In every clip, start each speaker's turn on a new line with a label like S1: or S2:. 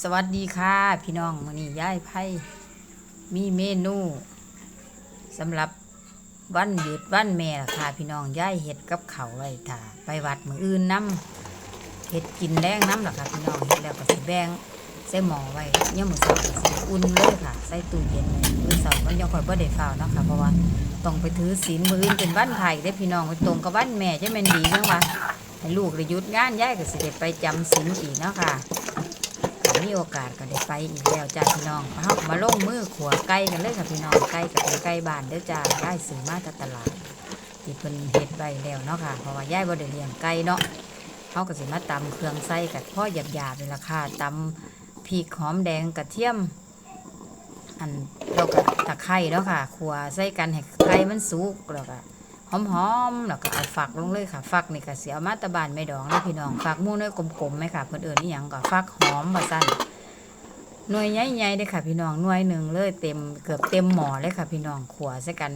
S1: สวัสดีค่ะพี่น้องมื้อนี้ยายไพ่มีเมนูสำหรับวันหยุดวันแม่ค่ะพี่น้องยายเฮ็ดกับเขาไว้ค่ะไปวัดมืออื่นน้ำเฮ็ดกินแรงน้ำล่ะค่ะพี่น้องเฮ็ดแล้วก็สิแบงใส่หม้อไว้ยามมื้อเช้าก็สิอุ่นเลยค่ะ ใส่ตู้เย็นไว้มื้อเช้ามันยังคอยบ่ได้ฟ้าวเนาะค่ะเพราะว่าต้องไปถือศีลมืออื่นเป็นวันไผ่เด้พี่น้องไปตรงกับวันแม่จะแม่นดีจังวะให้ลูกได้หยุดงานยายก็สิได้ไปจำศีลอีกเนาะค่ะ มีโอกาสก็ได้ไปอีกแล้วจ้าพี่น้องมาเฮามาลงมือขัวไก่กันเลยค่ะพี่น้องไก่กับเป็นไก่บ้านเด้อจ้าได้ซื้อมาจากตลาดที่เพิ่นเฮ็ดไว้แล้วเนาะค่ะเพราะว่าย่ายบ่ได้เลี้ยงไก่เนาะเฮาก็สิมาตำเครื่องใส่กับพ่อหยาบๆนี่ล่ะค่ะตำพริกหอมแดงกระเทียม อันแล้วก็ตะไคร้เนาะค่ะขัวใส่กันให้ไก่มันสุกแล้วก็ หอมๆแล้วก็เอาฝักลงเลยค่ะฝักนี่ก็สิเอามาตะบานไม่ดองเลยพี่น้องฝักมู่น้อยกลมๆไหมค่ะเพิ่นเอิ้นอีหยังก็ฝักหอมว่าซั่นหน่วยใหญ่ๆเลยค่ะ พี่น้องหน่วยหนึ่งเลยเต็มเกือบเต็มหม้อเลยค่ะ พี่น้องขัวใส่กัน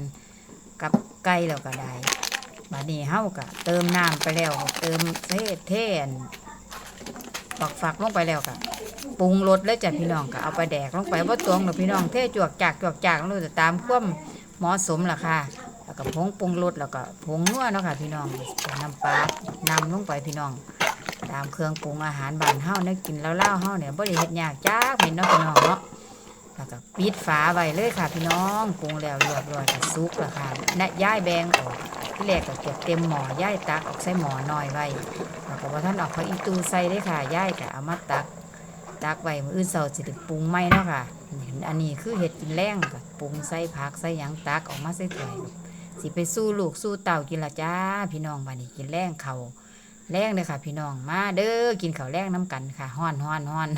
S1: กับไก่แล้วก็ได้บัดนี้เฮาก็เติมน้ำไปแล้วเติมเทศเทนฝักฝักลงไปแล้วก็ปรุงรสเลยจ้ะพี่น้องก็เอาไปแดกลงไปว่าตวงหรอพี่น้องเทจวกจากจวกจากลงจะตามความเหมาะสมล่ะค่ะ แล้วก็ผงปรุงรสแล้วก็ผงนัวเนาะค่ะพี่น้องน้ำปลานำลงไปพี่น้อง ตามเครื่องปรุงอาหารบ้านเฮาเนี่ยกินแล้วเล่าเฮาเนี่ยบ่ได้เฮ็ดยากจ้าเป็นเนาะพี่น้องเนาะแล้วก็ปิดฝาไว้เลยค่ะพี่น้องปรุงแล้วเรียบร้อยก็สุกแล้วค่ะและย้ายแบงออกที่แรกก็เก็บเต็มหม้อย้ายตักออกใส่หม้อน้อยไว้แล้วก็บ่ทันเออกเขาอีตูใส่เลยค่ะย้ายก็เอามาตักตักไว้มื้ออื่นเช้าสิได้ปรุงใหม่เนาะค่ะอันนี้คือเฮ็ดกินแรงก็ปรุงใส่ผักใส่หยังตักออกมาใส่ถ้วย สิไปสู้ลูกสู้เต่ากินละจ้า พี่น้องบัดนี้กินแรงเขาแรงเลยค่ะ พี่น้องมาเด้อกินข้าวแรงน้ำกันค่ะฮ้อนฮ้อนฮ้อน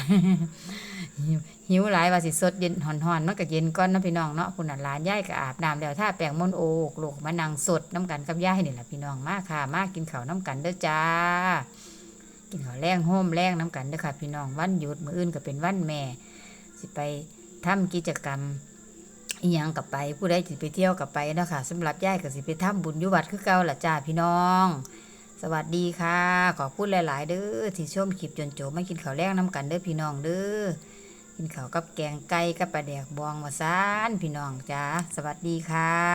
S1: หิวหิวหลายว่าสิสดเย็นฮ้อนฮ้อนมันก็เย็นก่อนนะพี่น้องเนาะคุณน่ะหลานย่ายก็อาบน้ำแล้วถ้าแปรงมนโอกลูกมานั่งสดน้ำกันกับย่ายนี่แหละพี่น้องมาค่ะ มากินข้าวน้ำกันเด้อจ้า กินข้าวแรงโฮมแรงน้ำกันเด้อค่ะ พี่น้องวันหยุดมื้ออื่นก็เป็นวันแม่ สิไปทำกิจกรรม อีหยังกับไปผู้ใดสิไปเที่ยวกับไปเนาะค่ะสำหรับยายกับสิไปทำบุญยุวัดคือเก่าละจ้าพี่น้อง สวัสดีค่ะ ขอพูดหลาย ๆ เด้อที่ชมคลิปจนจบไม่กินข้าวแรงน้ำกันเด้อพี่น้องเด้อกินข้าวกับแกงไก่กับปลาแดกบองมาซานพี่น้องจ้าสวัสดีค่ะ